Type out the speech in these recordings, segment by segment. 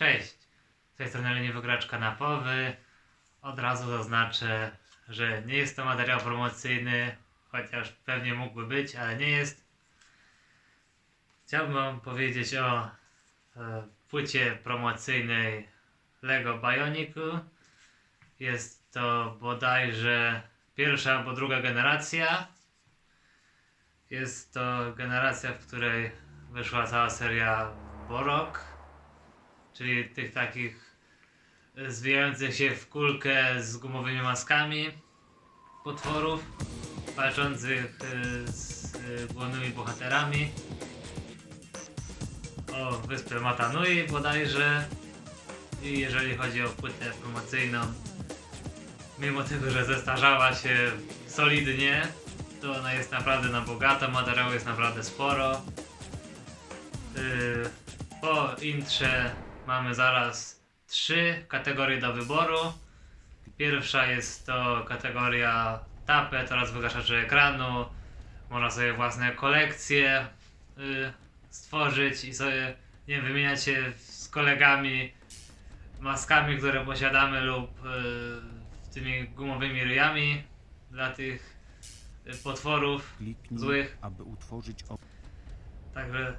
Cześć! Z tej strony Leniwy Gracz Kanapowy. Od razu zaznaczę, że nie jest to materiał promocyjny, chociaż pewnie mógłby być, ale nie jest. Chciałbym wam powiedzieć o e, płycie promocyjnej Lego Bionicle. Jest to bodajże pierwsza albo druga generacja. Jest to generacja, w której wyszła cała seria Borok, czyli tych takich zwijających się w kulkę z gumowymi maskami potworów, walczących y, z y, głównymi bohaterami. O wyspę Matanui bodajże. I jeżeli chodzi o płytę promocyjną, mimo tego, że zestarzała się solidnie, to ona jest naprawdę na bogato, materiału jest naprawdę sporo. Yy, po intrze mamy zaraz trzy kategorie do wyboru. Pierwsza jest to kategoria tapet oraz wygaszacze ekranu. Można sobie własne kolekcje yy, stworzyć i sobie nie wiem, wymieniać się z kolegami maskami, które posiadamy lub yy, tymi gumowymi ryjami dla tych yy, potworów Kliknij, złych. aby utworzyć Także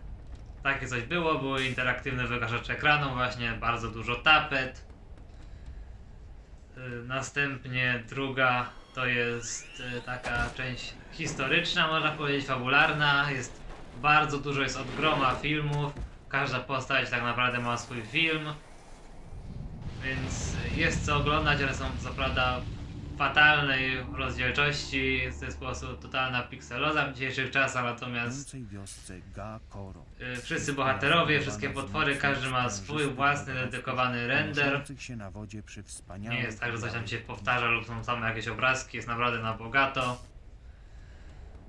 takie coś było, były interaktywne wygaszacze ekranu, właśnie bardzo dużo tapet. Y, Następnie druga to jest y, taka część historyczna, można powiedzieć, fabularna. Jest bardzo dużo jest od groma filmów. Każda postać tak naprawdę ma swój film. Więc jest co oglądać, ale są co prawda fatalnej rozdzielczości. Jest to po prostu totalna pikseloza w dzisiejszych czasach, natomiast. Y, Wszyscy bohaterowie, wszystkie potwory, każdy ma swój własny dedykowany render. Nie jest tak, że coś tam się powtarza lub są same jakieś obrazki, jest naprawdę na bogato.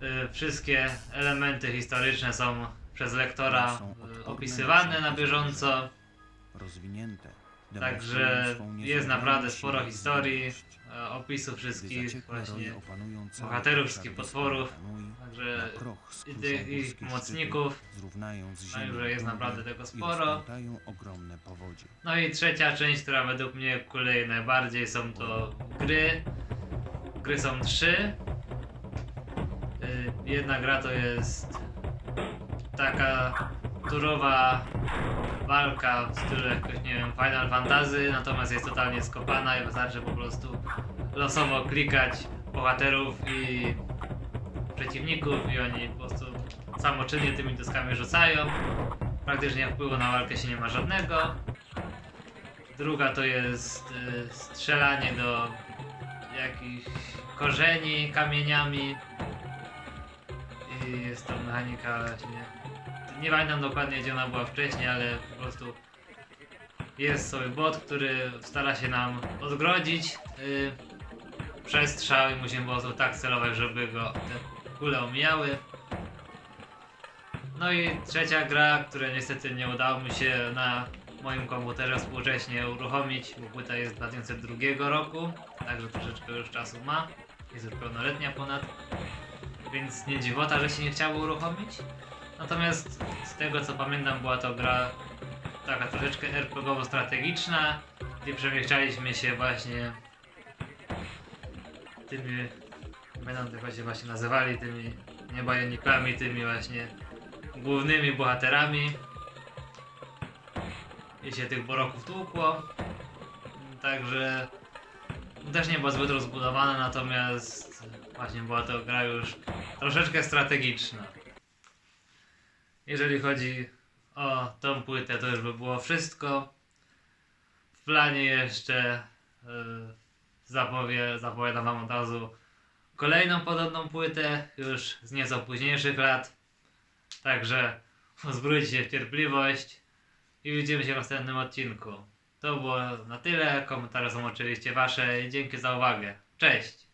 Y, Wszystkie elementy historyczne są przez lektora y, opisywane na bieżąco. Także jest naprawdę sporo historii, Gdy wszystkich właśnie bohaterów, wszystkich potworów. Także tych ich mocników. No że jest naprawdę tego sporo. No i trzecia część, która według mnie kuleje najbardziej, są to gry. Gry są trzy. Y, Jedna gra to jest taka turowa walka w stylu jakoś, nie wiem, Final Fantasy, natomiast jest totalnie skopana i wystarczy po prostu losowo klikać bohaterów i przeciwników i oni po prostu samoczynnie tymi dyskami rzucają. Praktycznie wpływu na walkę się nie ma żadnego. Druga to jest y, strzelanie do jakichś korzeni kamieniami. I jest to mechanika właśnie. Nie pamiętam dokładnie gdzie ona była wcześniej, ale po prostu jest sobie bot, który stara się nam odgrodzić y, przestrzał i musimy po prostu tak celować, żeby go te kule omijały. No i trzecia gra, której niestety nie udało mi się na moim komputerze współcześnie uruchomić, bo płyta jest z 2002 roku, także troszeczkę już czasu ma, jest już pełnoletnia ponad, więc nie dziwota, że się nie chciało uruchomić. Natomiast z tego co pamiętam była to gra taka troszeczkę RPGowo-strategiczna, gdzie przemieszczaliśmy się właśnie tymi, będą tego się właśnie nazywali, tymi nie bajonikami, tymi właśnie głównymi bohaterami. I się tych boroków tłukło. Także też nie była zbyt rozbudowana, natomiast właśnie była to gra już troszeczkę strategiczna. Jeżeli chodzi o tą płytę, to już by było wszystko. W planie jeszcze yy, zapowie, zapowiadam wam od razu kolejną podobną płytę, już z nieco późniejszych lat. Także uzbrójcie się w cierpliwość i widzimy się w następnym odcinku. To było na tyle. Komentarze są oczywiście wasze i dzięki za uwagę. Cześć!